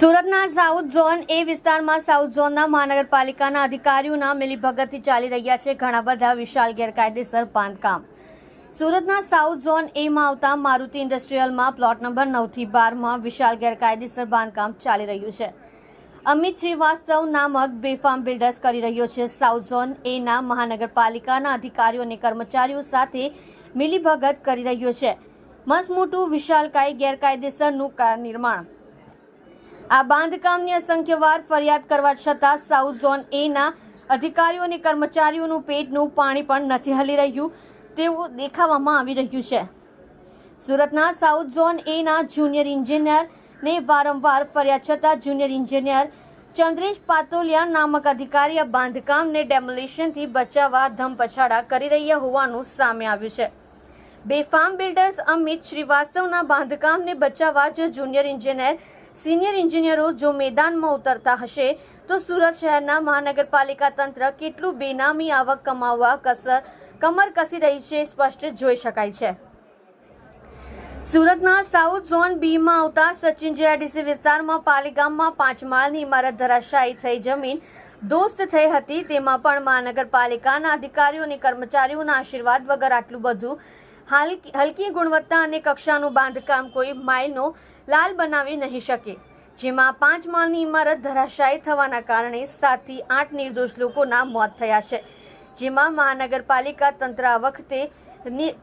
સુરતના south zone એ વિસ્તારમાં south ઝોનના મહાનગરપાલિકાના અધિકારીઓના મિલીભગતથી ચાલી રહ્યા છે ઘણા બધા વિશાળ ગેરકાયદેસર બાંધકામ. સુરતના સાઉથ ઝોન એમાં આવતા મારુતિ ઇન્ડસ્ટ્રીયલમાં પ્લોટ નંબર નવથી બારમાં વિશાળ ગેરકાયદેસર બાંધકામ ચાલી રહ્યું છે. અમિત શ્રીવાસ્તવ નામક બેફામ બિલ્ડર્સ કરી રહ્યો છે સાઉથ ઝોન એના મહાનગરપાલિકાના અધિકારીઓ અને કર્મચારીઓ સાથે મિલીભગત કરી રહ્યો છે. મસમોટું વિશાળકાય ગેરકાયદેસરનું નિર્માણ આ બાંધકામની અસંખ્યવાર ફરિયાદ કરવા છતાં સાઉથ ઝોન એના અધિકારીઓ અને કર્મચારીઓનું પેટનું પાણી પણ નથી હલી રહ્યું. તેવું દેખાવામાં આવી રહ્યું છે. સુરતના સાઉથ ઝોન એના જુનિયર ઇન્જિનિયરને વારંવાર ફરિયાદ છતાં જુનિયર ઇન્જિનિયર ચંદ્રેશ પાતોલિયા નામક અધિકારી આ બાંધકામને ડેમોલિશનથી બચાવવા ધમપછાડા કરી રહ્યા હોવાનું સામે આવ્યું છે. બેફામ બિલ્ડર્સ અમિત શ્રીવાસ્તવના બાંધકામને બચાવવા જો જુનિયર ઇન્જિનિયર સિનિયર ઇન્જિનિયરો જો મેદાનમાં ઉતરતા હશે, તો સુરત શહેરના મહાનગરપાલિકા તંત્ર કેટલું બેનામી આવક કમાવવા કસર, કમર કસી રહી છે સ્પષ્ટ જોઈ શકાય છે. સુરતના સાઉથ ઝોન બીમાં આવતા સચિન જીઆઈડીસી વિસ્તારમાં પાલીગામમાં પાંચ માળની ઇમારત ધરાશાયી થઈ, જમીન દોસ્ત થઈ હતી, તેમાં પણ મહાનગરપાલિકાના અધિકારીઓ અને કર્મચારીઓના આશીર્વાદ વગર આટલું બધું હલકી ગુણવત્તા અને કક્ષાનું બાંધકામ કોઈ માઇલનો લાલ બનાવી નહીં શકે. જેમાં પાંચ માળની ઇમારત ધરાશાયી થવાના કારણે સાતથી આઠ નિર્દોષ લોકોના મોત થયા છે. જેમાં મહાનગરપાલિકા તંત્ર આ વખતે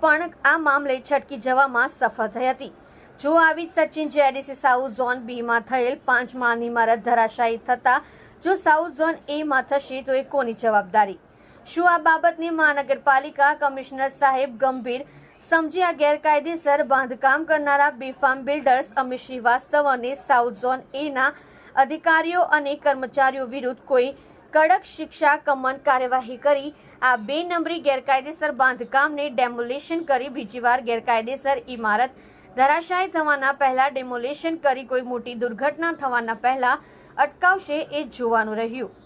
પણ આ મામલે છટકી જવામાં સફળ થઈ હતી. જો આવી સચિન જેઆઈડીસી સાઉથ ઝોન બીમાં થયેલ પાંચ માળની ઇમારત ધરાશાયી થતા જો સાઉથ ઝોન એમાં થશે તો એ કોની જવાબદારી? શું આ બાબતની મહાનગરપાલિકા કમિશનર સાહેબ ગંભીર સમજી આ ગેરકાયદેસર બાંધકામ કરનારા બેફામ બિલ્ડર્સ અમિત શ્રીવાસ્તવ અને સાઉથ ઝોન એના અધિકારીઓ અને કર્મચારીઓ વિરુદ્ધ કોઈ કડક શિક્ષા કમન કાર્યવાહી કરી. આ બે નંબરી ગેરકાયદેસર બાંધકામને ડેમોલેશન કરી બીજી વાર ગેરકાયદેસર ઇમારત ધરાશાયી થવાના પહેલા ડેમોલેશન કરી કોઈ મોટી દુર્ઘટના થવાના પહેલા અટકાવશે એ જોવાનું રહ્યું.